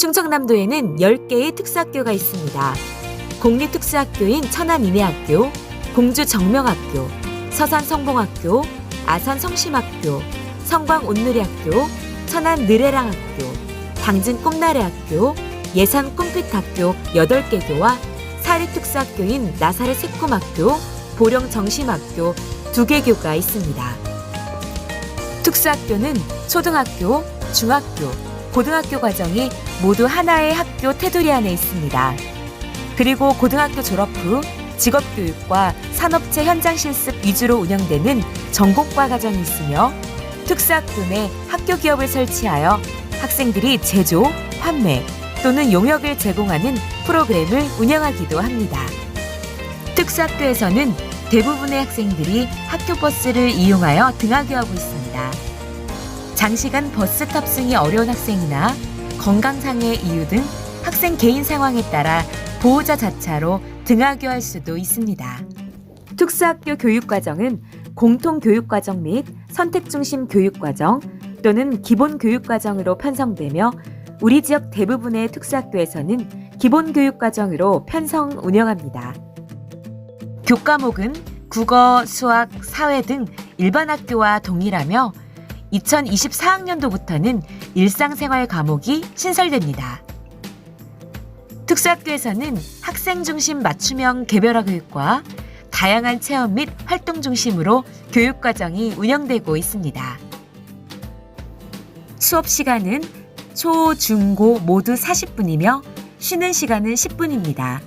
충청남도에는 10개의 특수학교가 있습니다. 공립특수학교인 천안인해학교, 공주정명학교, 서산성봉학교, 아산성심학교, 성광온누리학교, 천안느레랑학교, 당진 꿈나래학교, 예산 꿈빛학교 8개 교와 사립특수학교인 나사렛 새꿈학교, 보령정심학교 2개 교가 있습니다. 특수학교는 초등학교, 중학교, 고등학교 과정이 모두 하나의 학교 테두리 안에 있습니다. 그리고 고등학교 졸업 후 직업교육과 산업체 현장 실습 위주로 운영되는 전공과 과정이 있으며 특수학교 내 학교 기업을 설치하여 학생들이 제조, 판매 또는 용역을 제공하는 프로그램을 운영하기도 합니다. 특수학교에서는 대부분의 학생들이 학교 버스를 이용하여 등하교하고 있습니다. 장시간 버스 탑승이 어려운 학생이나 건강상의 이유 등 학생 개인 상황에 따라 보호자 자차로 등하교할 수도 있습니다. 특수학교 교육과정은 공통교육과정 및 선택중심 교육과정 또는 기본교육과정으로 편성되며 우리 지역 대부분의 특수학교에서는 기본교육과정으로 편성 운영합니다. 교과목은 국어, 수학, 사회 등 일반 학교와 동일하며 2024학년도부터는 일상생활 과목이 신설됩니다. 특수학교에서는 학생 중심 맞춤형 개별화 교육과 다양한 체험 및 활동 중심으로 교육 과정이 운영되고 있습니다. 수업 시간은 초, 중, 고 모두 40분이며 쉬는 시간은 10분입니다.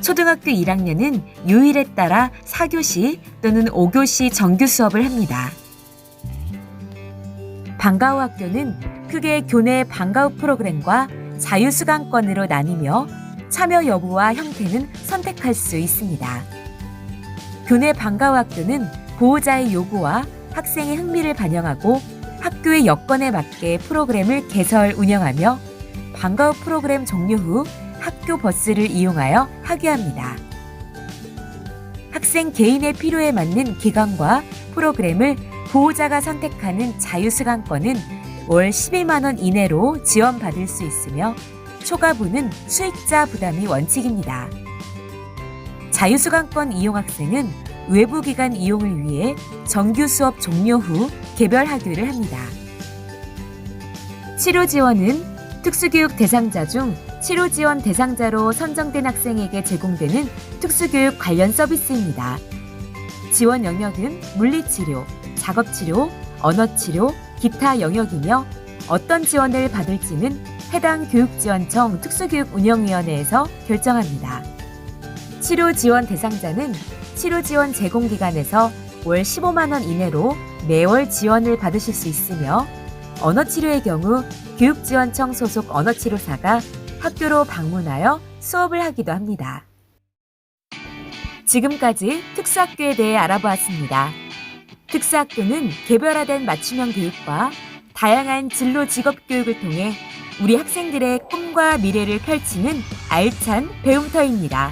초등학교 1학년은 요일에 따라 4교시 또는 5교시 정규 수업을 합니다. 방과후 학교는 크게 교내 방과후 프로그램과 자유수강권으로 나뉘며 참여 여부와 형태는 선택할 수 있습니다. 교내 방과후 학교는 보호자의 요구와 학생의 흥미를 반영하고 학교의 여건에 맞게 프로그램을 개설 운영하며 방과후 프로그램 종료 후 학교 버스를 이용하여 하교합니다. 학생 개인의 필요에 맞는 기간과 프로그램을 보호자가 선택하는 자유수강권은 월 12만 원 이내로 지원받을 수 있으며 초과분은 수익자 부담이 원칙입니다. 자유수강권 이용 학생은 외부 기관 이용을 위해 정규 수업 종료 후 개별 하교를 합니다. 치료 지원은 특수교육 대상자 중 치료 지원 대상자로 선정된 학생에게 제공되는 특수교육 관련 서비스입니다. 지원 영역은 물리치료, 작업치료, 언어치료, 기타 영역이며 어떤 지원을 받을지는 해당 교육지원청 특수교육운영위원회에서 결정합니다. 치료 지원 대상자는 치료 지원 제공기관에서 월 15만 원 이내로 매월 지원을 받으실 수 있으며 언어치료의 경우 교육지원청 소속 언어치료사가 학교로 방문하여 수업을 하기도 합니다. 지금까지 특수학교에 대해 알아보았습니다. 특수학교는 개별화된 맞춤형 교육과 다양한 진로 직업 교육을 통해 우리 학생들의 꿈과 미래를 펼치는 알찬 배움터입니다.